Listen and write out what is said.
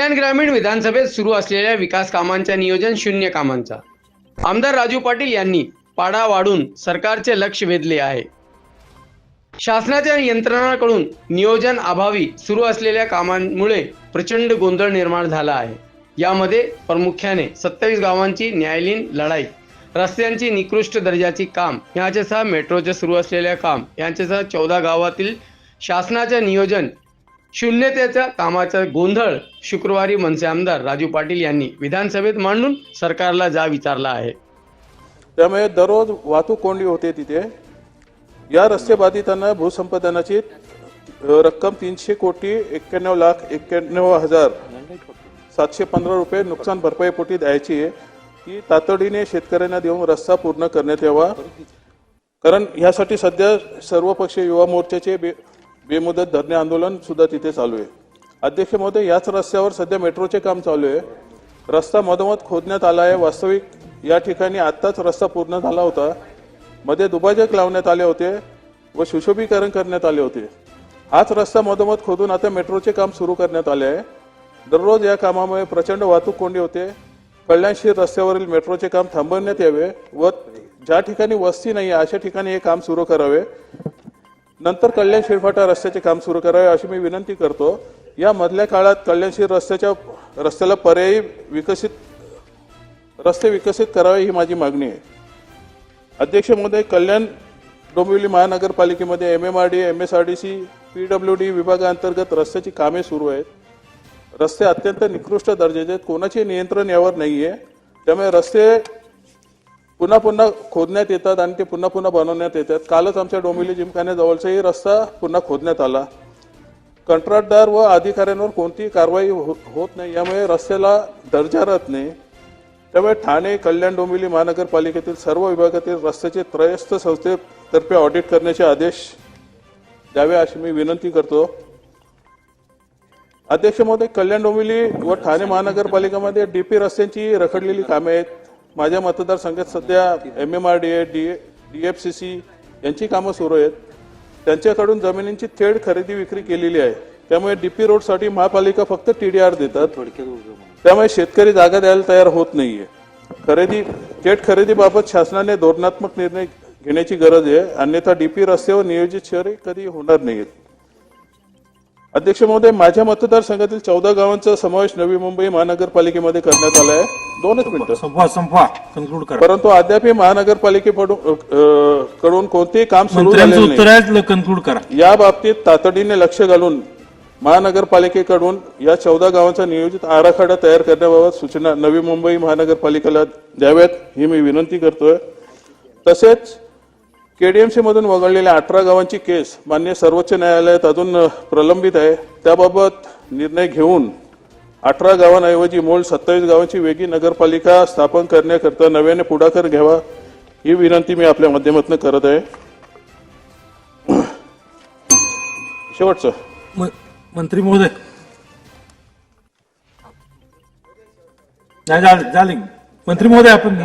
विधानसभेत सुरू असलेल्या विकास कामांच्या नियोजन शून्य कामांचा. आमदार राजू पाटील यांनी पाडा वाढून सरकारचे लक्ष वेधले आहे. शासनाच्या यंत्रणाकडून नियोजन अभावी सुरू असलेल्या कामांमुळे प्रचंड गोंधळ निर्माण झाला आहे. यामध्ये प्रामुख्याने सत्तावीस गावांची न्यायालयीन लढाई रस्त्यांची निकृष्ट दर्जाची काम यांच्यासह मेट्रोचे सुरू असलेल्या काम यांच्यासह चौदा गावातील शासनाच्या नियोजन शून्यतेच्या कामाचा गोंधळ शुक्रवारी मनसे आमदार राजू पाटील यांनी विधानसभेत मांडून सरकारला जा विचारला आहे. त्यामुळे दररोज वाहतूक कोंडी होते तिथे. या रस्ते बाधितांना भूसंपादनाची रक्कम तीनशे कोटी एक्क्याण्णव लाख एक्क्याण्णव हजार सातशे पंधरा रुपये नुकसान भरपाईपोटी द्यायची आहे. ती तातडीने शेतकऱ्यांना देऊन रस्ता पूर्ण करण्यात यावा. कारण ह्यासाठी सध्या सर्वपक्षीय युवा मोर्चाचे बे बेमुदत धरणे आंदोलन सुद्धा तिथे चालू आहे. अध्यक्ष महोदय याच रस्त्यावर सध्या मेट्रोचे काम चालू आहे. रस्ता मधोमध खोदण्यात आला आहे. वास्तविक या ठिकाणी आत्ताच रस्ता पूर्ण झाला होता. मध्ये दुभाजक लावण्यात आले होते व सुशोभीकरण करण्यात आले होते. हाच रस्ता मधोमध खोदून आता मेट्रोचे काम सुरू करण्यात आले आहे. दररोज या कामामुळे प्रचंड वाहतूक कोंडी होते. कल्याणशीर रस्त्यावरील मेट्रोचे काम थांबवण्यात यावे व ज्या ठिकाणी वस्ती नाही आहे अशा ठिकाणी हे काम सुरू करावे. नंतर कल्याण शिरफाटा रस्त्याचे काम सुरू करावे अशी मी विनंती करतो. या मधल्या काळात कल्याणशीर रस्त्याच्या रस्त्याला पर्यायी विकसित रस्ते विकसित करावे ही माझी मागणी आहे. अध्यक्ष महोदय Kalyan Dombivli महानगरपालिकेमध्ये M M R D M S R D C P W D विभागाअंतर्गत रस्त्याची कामे सुरू आहेत. रस्ते अत्यंत निकृष्ट दर्जाचे आहेत. कोणाचे नियंत्रण यावर नाही आहे त्यामुळे रस्ते पुन्हा पुन्हा खोदण्यात येतात आणि ते पुन्हा पुन्हा बनवण्यात येतात. कालच आमच्या डोंबिवली जिमखान्याजवळचाही रस्ता पुन्हा खोदण्यात आला. कंत्राटदार व अधिकाऱ्यांवर कोणतीही कारवाई हो- होत नाही. यामुळे रस्त्याला दर्जा राहत नाही. त्यामुळे ठाणे कल्याण डोंबिवली महानगरपालिकेतील सर्व विभागातील रस्त्याचे त्रयस्थ संस्थेतर्फे ऑडिट करण्याचे आदेश द्यावे अशी मी विनंती करतो. अध्यक्ष महोदय कल्याण डोंबिवली व ठाणे महानगरपालिकेमध्ये डी पी रस्त्यांची रखडलेली कामे आहेत. माझ्या मतदारसंघात सध्या M M R D A D D F C C यांची कामं सुरू आहेत. त्यांच्याकडून जमिनींची थेट खरेदी विक्री केलेली आहे. त्यामुळे डीपी रोडसाठी महापालिका फक्त टी डी आर देतात. त्यामुळे शेतकरी जागा द्यायला तयार होत नाहीये. खरेदी थेट खरेदीबाबत शासनाने धोरणात्मक निर्णय घेण्याची गरज आहे. अन्यथा डीपी रस्त्यावर नियोजित शहरे कधी होणार नाहीत. अध्यक्ष महोदय माझ्या मतदारसंघातील चौदा गावांचा समावेश नवी मुंबई महानगरपालिकेमध्ये करण्यात आला आहे. दोनच मिनिटं. संपवा संपवा. कन्क्लूड करा. परंतु अद्यापही महानगरपालिकेकडून कडून कोणतेही काम सुरू झालेले उत्तर आहे कन्क्लूड करा. या बाबतीत तातडीने लक्ष घालून महानगरपालिकेकडून या चौदा गावांचा नियोजित आराखडा तयार करण्याबाबत सूचना नवी मुंबई महानगरपालिकेला द्याव्यात ही मी विनंती करतोय. तसेच केडीएमसी मधून वगळलेल्या अठरा गावांची केस मान्य सर्वोच्च न्यायालयात अजून प्रलंबित आहे त्याबाबत निर्णय घेऊन अठरा गावांऐवजी मूळ सत्तावीस गावांची वेगळी नगरपालिका स्थापन करण्याकरता नव्याने पुढाकार घ्यावा ही विनंती मी आपल्या माध्यमातून करत आहे शेवटचं मंत्री महोदय झाले मंत्री महोदय आपण